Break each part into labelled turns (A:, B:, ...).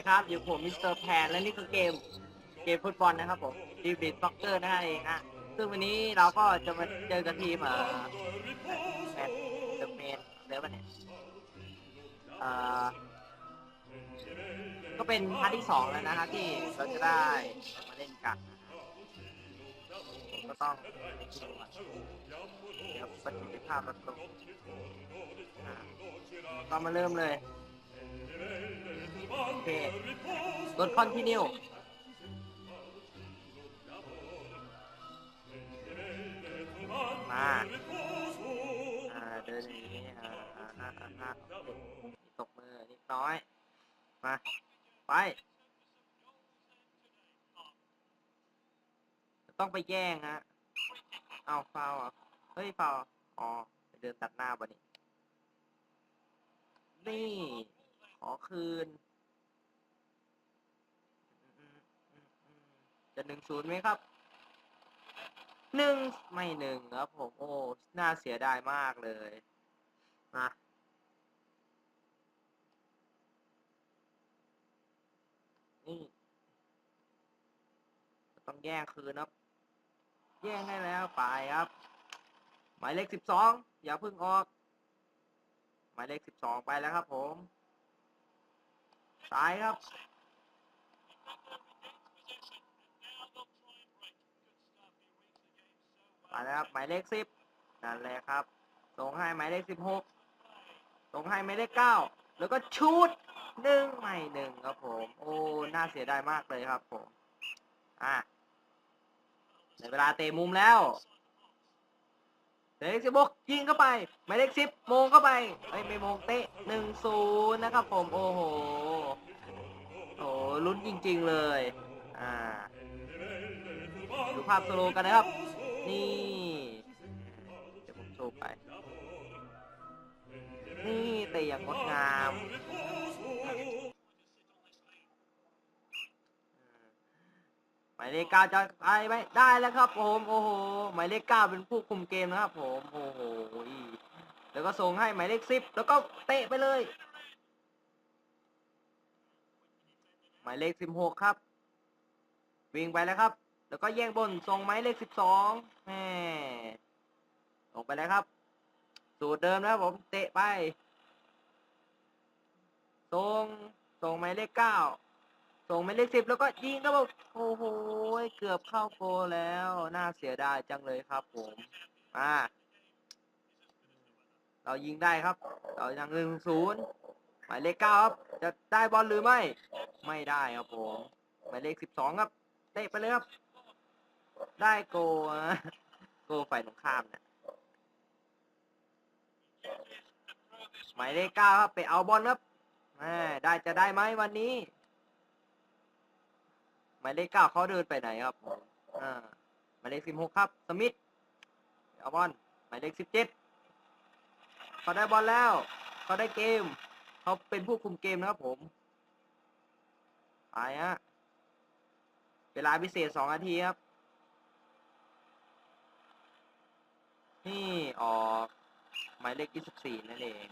A: ดีครับ อยู่ผมมิสเตอร์แพนและนี่คือเกมเกมฟุตบอลนะครับผมทีมบิดซ็อกเกอร์นั่นเองฮะซึ่งวันนี้เราก็จะมาเจอกับทีมเอ่อแมนเดอะเมนเรียกว่าเนี่ยเอ่อก็เป็นพาร์ทที่สองแล้วนะครับที่เราจะได้มาเล่นกันผมก็ต้องเดี๋ยวประสิทธิภาพลดลงอ่ามาเริ่มเลย โอเคกดคอนติเนียมาอ่าเดินอย่างนี้อ่าอ่าอ่าอ่าตกมือนิดน้อย มา ไป ต้องไปแย่งฮะเอาฟาวอะเฮ้ยฟาวอ๋อเดินตัดหน้าบ่นี่นี่ ขอคืนจะหนึ่งศูนย์ไหมครับหนึ่งไม่หนึ่งครับผมโอ้น่าเสียดายมากเลยนะนี่ต้องแย่งคืนครับ แย่งให้แล้วไปครับ หมายเลขสิบสองอย่าเพึ่งออก หมายเลขสิบสองไปแล้วครับผม ซ้ายครับไปแล้วครับ หมายเลขสิบนั่นแหละครับ ส่งให้หมายเลขสิบหกส่งให้หมายเลขเก้าแล้วก็ชูดหนึ่งไม่หนึ่งครับผม โอ้ น่าเสียดายมากเลยครับผม อะในเวลาเตะมุมแล้ว เลขสิบหกยิงเข้าไปหมายเลขสิบโมงเข้าไปเอ้ยไม่โมงเตะหนึ่งศูนย์นะครับผมโอ้โหโอ้ลุ้นจริง ๆเลย อ่าดูภาพสโลกันนะครับ นี่ เดี๋ยวผมโชว์ไป นี่เตะอย่างงดงามห มายเลขเก้าจะไปไหมได้แล้วครับผมโอ้โหหมายเลขเก้าเป็นผู้คุมเกมนะครับผมโอ้โหแล้วก็ส่งให้หมายเลขสิบแล้วก็เตะไปเลย หมายเลขสิบหกครับ วิ่งไปแล้วครับ แล้วก็แย่งบนส่งหมายเลขสิบสองแหมลงไปแล้วครับ สูตรเดิมนะครับผมเตะไปส่งส่งหมายเลขเก้า ส่งหมายเลขสิบแล้วก็ยิงครับผมโอ้โหเกือบเข้าโกลแล้วน่าเสียดายจังเลยครับผมมาเรายิงได้ครับ เรายังหนึ่งศูนย์หมายเลขเก้าครับ จะได้บอลหรือไม่ ไม่ได้ครับผมหมายเลขสิบสองครับเตะไปเลยครับ ได้โกโกฝ่ายตรงข้ามเนี่ยหมายเลขเก้าครับไปเอาบอลครับแหม่ได้จะได้ไหมวันนี้ หมายเลขเก้าเขาเดินไปไหนครับอ่าหมายเลขสิบหกครับ สมิธเอาบอลหมายเลขสิบเจ็ดเขาได้บอลแล้ว เขาได้เกม เขาเป็นผู้คุมเกมนะครับผมไปฮะเวลาพิเศษสองนาทีครับ นี่ออกหมายเลขยี่สิบสี่นั่นเอง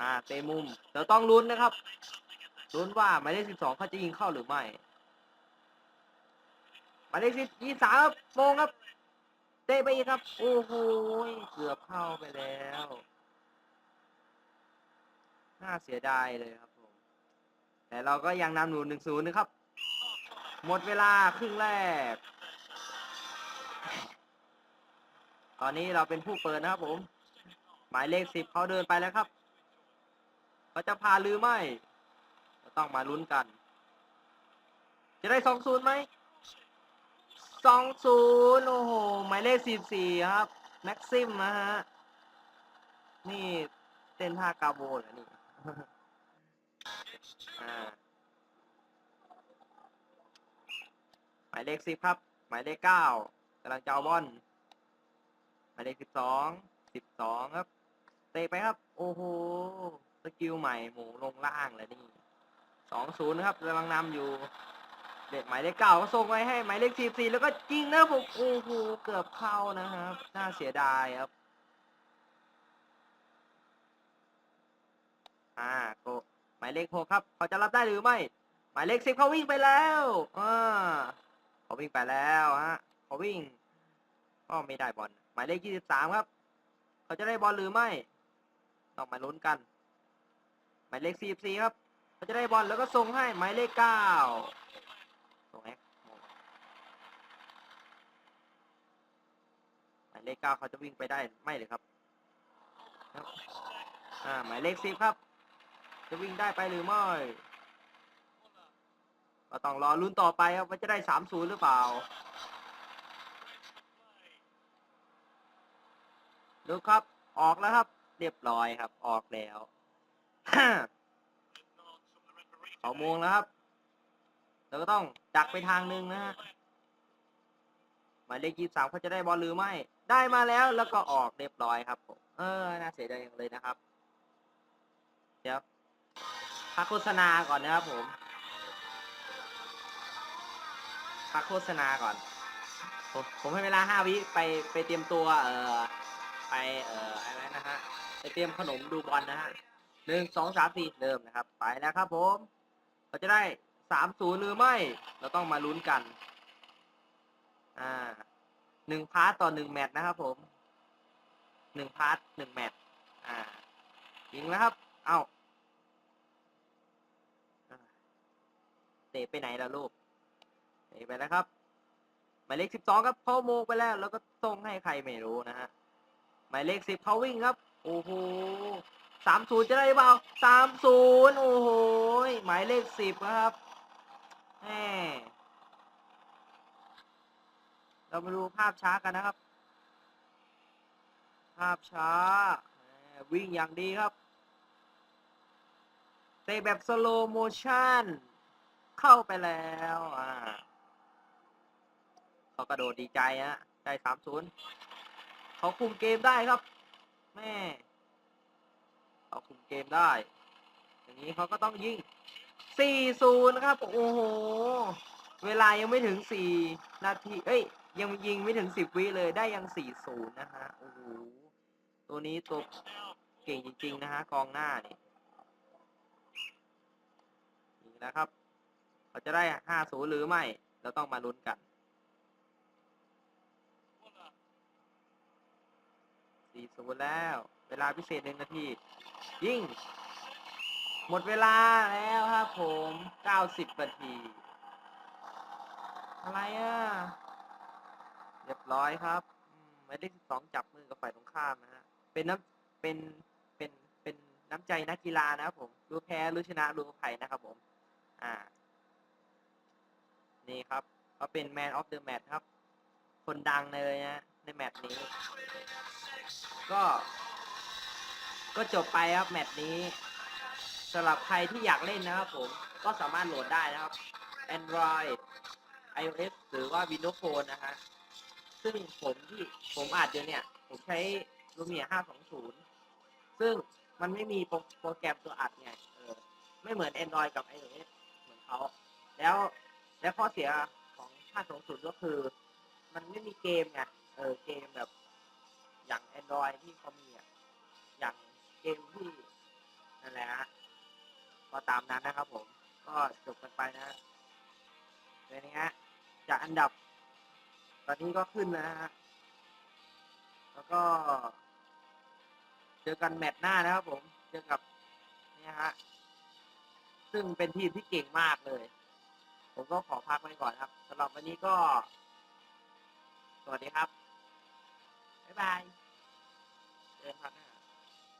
A: อ่าเตะมุม เดี๋ยวต้องลุ้นนะครับลุ้นว่าหมายเลขสิบสองเขาจะยิงเข้าหรือไม่ มายเลขสิบยี่สามโมงครับเตะไปอีกครับ โอ้โหเกือบเข้าไปแล้ว น่าเสียดายเลยครับผม แต่เราก็ยังนำหนูหนึ่งศูนย์นะครับ หมดเวลาครึ่งแรก ตอนนี้เราเป็นผู้เปิดนะครับผม หมายเลขสิบเขาเดินไปแล้วครับเขาจะพาหรือไม่ ต้องมาลุ้นกัน จะได้สองศูนย์ไหม สองศูนย์โอ้โห หมายเลขสิบสี่ครับ แม็กซิมนะฮะ นี่เต้นท่ากาโบเหรอนี่หมายเลขสิบครับ หมายเลขเก้ากำลังจะเอาบอลหมายเลขสิบสองสิบสองครับ เตะไปครับ โอ้โห สกิลใหม่หมูลงล่างแล้วนี่สองศูนย์ครับกำลังนำอยู่ เด็กหมายเลขเก้าก็ส่งไว้ให้หมายเลขสิบสี่แล้วก็ยิงนะครับผมโอ้โหเกือบเข้านะครับ น่าเสียดายครับ อ่าโกหมายเลขหกครับ เขาจะรับได้หรือไม่ หมายเลขสิบเขาวิ่งไปแล้วอ่าเขาวิ่งไปแล้วฮะเขาวิ่งก็ไม่ได้บอลหมายเลขยี่สิบสามครับ เขาจะได้บอลหรือไม่ต้องมาลุ้นกัน หมายเลขสี่สิบสี่ครับ เขาจะได้บอลแล้วก็ส่งให้หมายเลขเก้า ส่งให้หมายเลขเก้าเขาจะวิ่งไปได้ไม่เลยครับอ่าหมายเลขสิบครับ จะวิ่งได้ไปหรือไม่ก็ต้องรอลุ้นต่อไปครับว่าจะได้สามศูนย์หรือเปล่าดูครับออกแล้วครับ เรียบร้อยครับ ออกแล้วสองโมงแล้วครับ เราก็ต้องดักไปทางหนึ่งนะฮะหมายเลขยี่สามเขาจะได้บอลหรือไม่ ได้มาแล้วแล้วก็ออกเรียบร้อยครับผมเออน่าเสียดายอย่างเลยนะครับ เดี๋ยวพักโฆษณาก่อนนะครับผมพักโฆษณาก่อน ผมผมให้เวลาห้าวิไปไปเตรียมตัวเอ่อไปเอ่ออะไรนะฮะไปเตรียมขนมดูบอลนะฮะหนึ่งสองสามสี่เริ่มนะครับ ไปแล้วครับผม เราจะได้ สามศูนย์หรือไม่ เราต้องมาลุ้นกัน อ่าหนึ่งพาร์ตต่อหนึ่งแมตช์นะครับผมหนึ่งพาร์ตหนึ่งแมตช์อ่ายิงแล้วครับ เอ้าอ่าเตะไปไหนล่ะลูกเตะไปแล้วครับหมายเลขสิบสองครับเขาโมงไปแล้ว แล้วก็ส่งให้ใครไม่รู้นะฮะหมายเลขสิบเขาวิ่งครับ โอ้โหสามศูนย์จะได้เปล่าสามศูนย์โอ้โหหมายเลขสิบครับ เรามาดูภาพช้ากันนะครับ ภาพช้า วิ่งอย่างดีครับ เตะแบบสโลโมชั่น เข้าไปแล้วอ่าเขากระโดดดีใจฮะได้สามศูนย์เขาคุมเกมได้ครับ แม่ เขาคุมเกมได้ อย่างนี้เขาก็ต้องยิง 4-0ครับ โอ้โห เวลายังไม่ถึง4นาที เอ้ย ยังยิงไม่ถึง10วิเลย ได้ยัง4-0นย์นะฮะ โอ้โห ตัวนี้ตัวเก่งจริง ๆ นะฮะ กองหน้านี่นี่นะครับเขาจะได้5-0หรือไม่ เราต้องมาลุ้นกันสี่ศูนย์แล้ว เวลาพิเศษหนึ่งนาที ยิง หมดเวลาแล้วครับผมเก้าสิบนาที อะไรอะ เรียบร้อยครับมหมายเลขสิบสองจับมือกับฝ่ายตรงข้ามนะฮะ เป็นน้ำเป็น เป็น เป็นน้ำใจนักกีฬานะครับผม รู้แพ้ รู้ชนะ รู้ภัยนะครับผม อ่า นี่ครับเขาเป็น Man of the Match ครับ คนดังเลยนะ ในแมตช์นี้ ก็ ก็จบไปครับแมตช์นี้ สำหรับใครที่อยากเล่นนะครับผมก็สามารถโหลดได้นะครับ Android iOS หรือว่า Windows Phone นะฮะซึ่งผมที่ผมอัดอยู่เนี่ย ผมใช้ Lumia 520 ซึ่งมันไม่มีโปรแกรมตัวอัดไงเออไม่เหมือน Android กับ iOS เหมือนเขาแล้วแล้วข้อเสียของ 520 ก็คือ มันไม่มีเกมไงเออเกมแบบอย่าง Android ที่เขามีอะอย่างเกมที่นั่นแหละฮะ ก็ตามนั้นนะครับผม ก็จบกันไปนะเป็นไงฮะจากอันดับ ตอนนี้ก็ขึ้นแล้วนะฮะ แล้วก็ เจอกันแมตช์หน้านะครับผม เจอกับเนี่ยฮะ ซึ่งเป็นทีมที่เก่งมากเลย ผมก็ขอพักไว้ก่อนครับสำหรับวันนี้ก็ สวัสดีครับ บ๊ายบาย